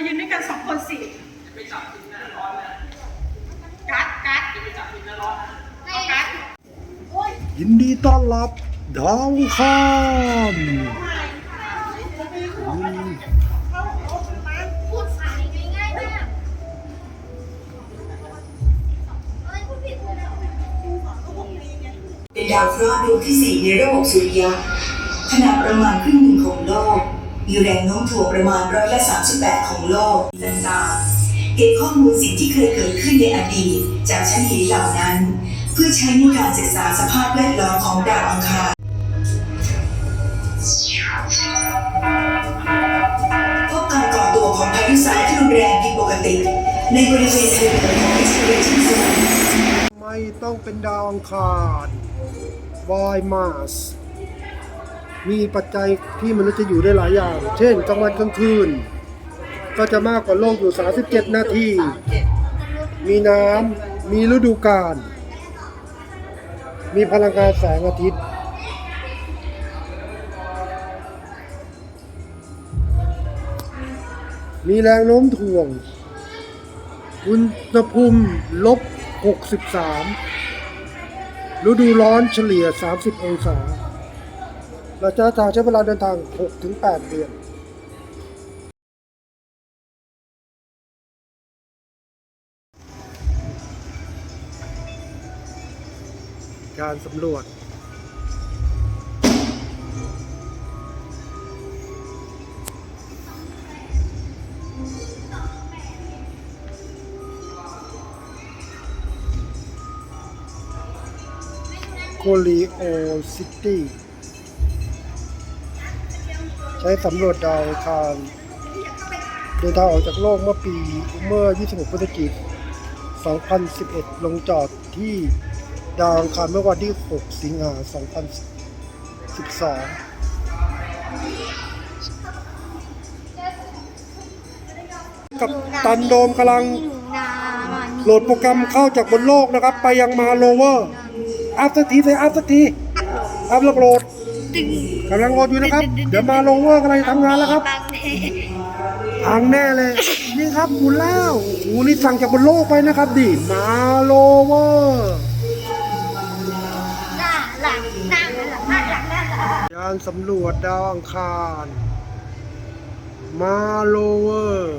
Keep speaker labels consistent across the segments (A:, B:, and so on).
A: มายืนด้วยกันสองคนสิกัดกัดเอากัด
B: ยินดีต้อนรับดาวอังคาร
C: พูดสายง่ายๆมากเอ้ยพูดผิดเลยนะ
D: เป็นดาวเคราะห์ดวงที่สี่ในระบบสุริยะขนาดประมาณครึ่งหนึ่งของโลก มีแรงโน้มถ่วงประมาณร้อยละ38 ของโลกลันดาเก็บข้อมูลสิ่งที่เคยเกิดขึ้นในอดีตจากชั้นหินเหล่านั้น เพื่อใช้ในการศึกษาสภาพแวดล้อมของดาวอังคารพบการก่อตัวของพายุทรายที่รุนแรงผิดปกติ ในบริเวณทะเลเหนือของ Exploration Zone
B: ไม่ต้องเป็นดาวอังคารวายมาส มีปัจจัยที่มนุษย์จะอยู่ได้หลายอย่าง เช่นกลางวันกลางคืน ก็จะมากกว่าโลกอยู่ 37 นาที มีน้ำ มีฤดูกาล มีพลังงานแสงอาทิตย์ มีแรงโน้มถ่วง อุณหภูมิลบ 63 ฤดูร้อนเฉลี่ย 30 องศา ระยะทางใช้เวลาเดินทาง 6-8 เดือนการสำรวจ โคลีโอซิตี้ ใช้สำรวจดาวอังคารเดินทางออกจากโลกเมื่อปีเมื่อ 26 พฤศจิกายน 2011 ลงจอดที่ดาวอังคารเมื่อวันที่ 6 สิงหาคม 2012กับตันโดมกำลังโหลดโปรแกรมเข้าจากบนโลกนะครับ ไปยังมาโลเวอร์อัพสักทีสิอัพสักทีอัพแล้วโหลด กำลังโหลดอยู่นะครับ เดี๋ยวมาโลเวอร์กำลังจะทำงานแล้วครับพังแน่เลย นี่ครับหมุนแล้วโอ้นี่สั่งจากบนโลกไปนะครับ ดิมาโลเวอร์
C: หน้าหลังหน้าหลังหน้าหลังหน้าหลัง
B: ยานสำรวจดาวอังคาร มาโลเวอร์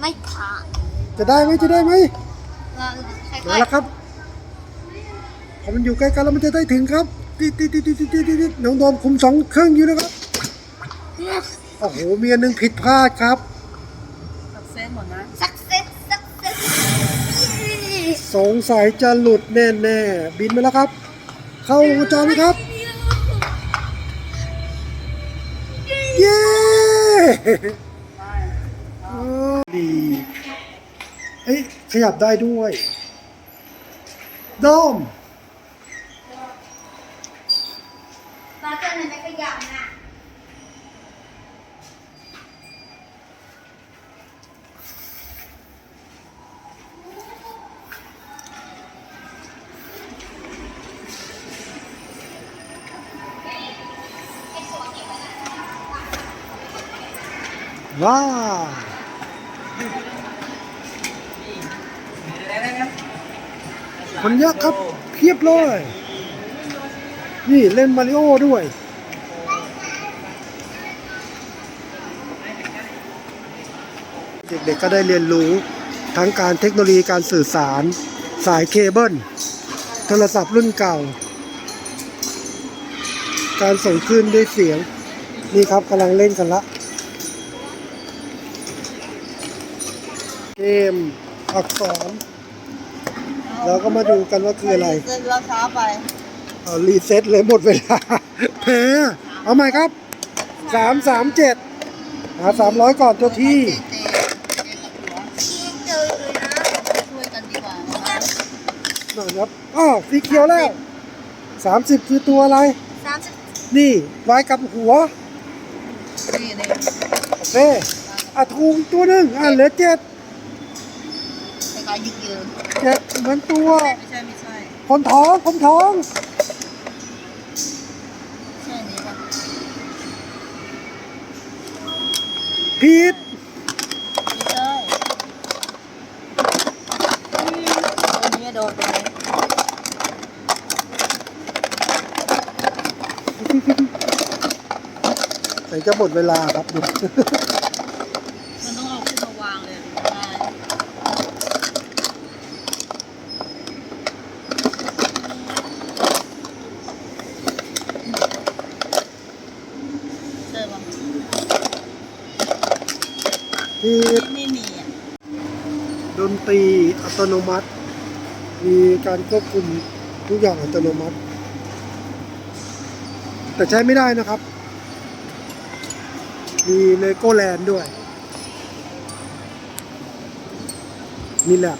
B: ไม่
C: ผ่าน
B: จะได้ไหมจะได้ไหม
C: ค่
B: มา
C: อย
B: แล้วครับพอมันอยู่ใกล้กันแล้วมันจะได้ถึงครับตีดตีดตีดตีดตีดตีดน้องโดมคุมสองเครื่องอยู่นะครับโอ้โหเมียหนึ่งผิดพลาดครับ
A: สักเซนหมดนะ
C: ๆสักเซสสักเซส
B: สงสัยจะหลุดแน่ๆบินไปแล้วครับ เข้าวงจรไหมครับ เย้โอ้ ดีเอ้ยขยับได้ด้วยโดม
C: ปลาตัวนั้นไม่ขยับนะ
B: ว้า คนเยอะครับเพียบเลย นี่เล่นมาริโอด้วย เด็กๆก็ได้เรียนรู้ทั้งการเทคโนโลยีการสื่อสาร สายเคเบิลโทรศัพท์รุ่นเก่า การส่งคลื่นด้วยเสียง นี่ครับกำลังเล่นกันละ เกมอักษร เราก็มาดูกันว่าคืออะไร
C: เซ็นราคาไป
B: เอารีเซ็ตเลยหมดเวลา แพ้เอาใหม่ครับสามสามเจ็ดหาสามร้อยก่อนตัวที่
C: เจเจเจกับหัว
E: พี่เจอเลยนะ
C: ช่วยกันดีกว่า
B: หน่อยครับอ้าวสีเขียวแล้วสามสิบคือตัวอะไร
E: สามสิบ
B: นี่ไว้กับหัว
C: นี่นี่
B: โอเคอะถูกอีกตัวหนึ่งอะเหลือเจ็ด
C: คล้ายๆยึกยืน
B: เจ็ดเหมือนตัว
C: ไม่ใช่ไม่ใช่
B: คนท้องคนท้อง
C: ใช่นี้ป่ะ
B: ผิด
C: ไม่ใช่ตัวนี้โดนไปเลย
B: แต่จะหมดเวลาครับดู
C: มันต้องเอาขึ้นมาวางเลยได้เจอป่ะ
B: ผิด
C: ไม่มีอะ
B: ดนตรีอัตโนมัติ มีการควบคุมทุกอย่างอัตโนมัติ แต่ใช้ไม่ได้นะครับ มีเลโก้แลนด์ด้วย นี่แหละ